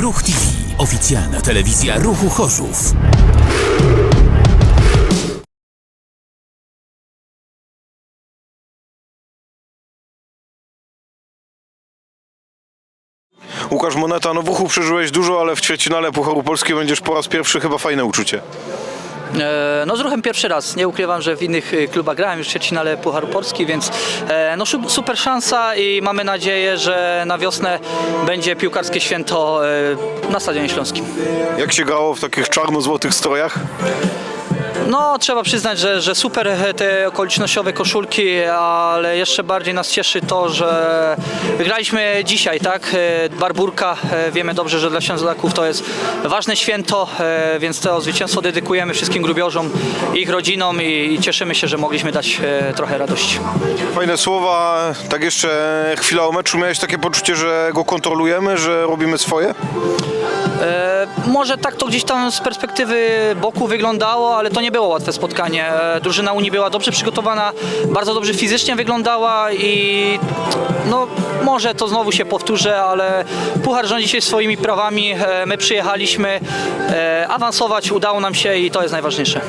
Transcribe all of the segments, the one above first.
Ruch TV. Oficjalna telewizja Ruchu Chorzów. Łukasz Moneta, no w uchu przeżyłeś dużo, ale w ćwierćfinale Pucharu Polski będziesz po raz pierwszy chyba fajne uczucie. E, No z ruchem pierwszy raz. Nie ukrywam, że w innych e, klubach grałem już w ćwierćfinale Pucharu Polski, więc e, no super szansa i mamy nadzieję, że na wiosnę będzie piłkarskie święto na Stadionie Śląskim. Jak się grało w takich czarno-złotych strojach? No trzeba przyznać, że, że super te okolicznościowe koszulki, ale jeszcze bardziej nas cieszy to, że wygraliśmy dzisiaj, tak? E, Barburka, e, wiemy dobrze, że dla Ślązaków to jest ważne święto, e, więc to zwycięstwo dedykujemy wszystkim grubiożom ich rodzinom i, cieszymy się, że mogliśmy dać trochę radości. Fajne słowa, tak jeszcze chwila o meczu. Miałeś takie poczucie, że go kontrolujemy, że robimy swoje? E, Może tak to gdzieś tam z perspektywy boku wyglądało, ale to nie było łatwe spotkanie. E, Drużyna Unii była dobrze przygotowana, bardzo dobrze fizycznie wyglądała i no może to znowu się powtórzę, ale Puchar rządzi się swoimi prawami. E, My przyjechaliśmy e, awansować, udało nam się i to jest najważniejsze.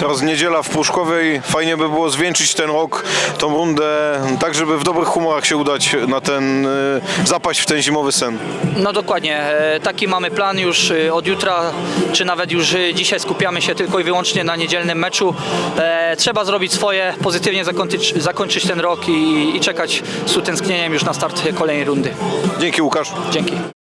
Teraz niedziela w Pruszkowej. Fajnie by było zwieńczyć ten rok, tą rundę, tak żeby w dobrych humorach się udać na ten, zapaść w ten zimowy sen. No dokładnie, taki mamy plan już od jutra, czy nawet już dzisiaj skupiamy się tylko i wyłącznie na niedzielnym meczu. E, Trzeba zrobić swoje, pozytywnie zakończyć, zakończyć ten rok i, i czekać z utęsknieniem już na start kolejnej rundy. Dzięki Łukasz. Dzięki.